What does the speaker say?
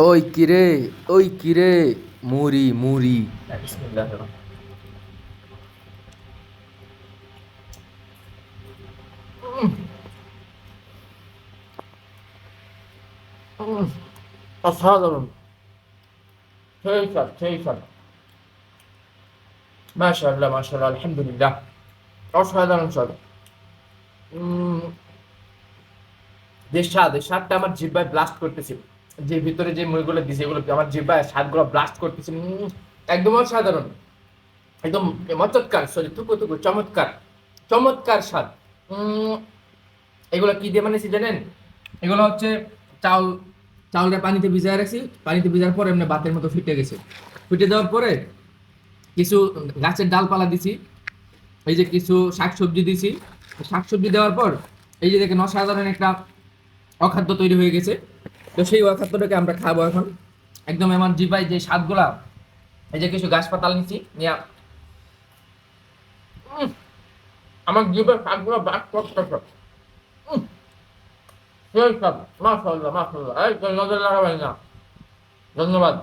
ওই কিরে ওই কিরে মুড়ি মুড়ি। অসাধারণ সেই স্বাদ সেই স্বাদ মাশাআল্লাহ মাশাআল্লাহ, আলহামদুলিল্লাহ। অসাধারণ স্বাদ এই স্বাদটা আমার জিব্বায় ব্লাস্ট করতেছে। যে ভিতরে যে মুড়িগুলো দিছে, এগুলো আমার জিব্বায় স্বাদগুলো ব্লাস্ট করতেছে। একদম অসাধারণ। একদম চমৎকার সরি টুকু টুকু, চমৎকার চমৎকার স্বাদ। এগুলো কি দিয়ে বানিয়েছি জানেন? এগুলো হচ্ছে চাউল চাউলটা পানিতে ভিজায় রাখছি। পানিতে ভিজার পরে এমনি বাতের মতো ফিটে গেছে। ফিটে দেওয়ার পরে কিছু গাছের ডালপালা দিছি, এই যে কিছু শাকসবজি দিছি। শাকসবজি দেওয়ার পর এই যে দেখেন অসাধারণ একটা অখাদ্য তৈরি হয়ে গেছে। তো সেই অখাদ্যটাকে আমরা খাব এখন। একদম আমার জিবাই যে স্বাদগুলা এই যে কিছু গাছ পাতাল নিচ্ছি নিয়ে আমার জিভের স্বাদগুলো বাদ করতেছে উম, সেই সব মাসাল্লাহ মাসাল্লাহ এই নজর লাগাবেন না। ধন্যবাদ।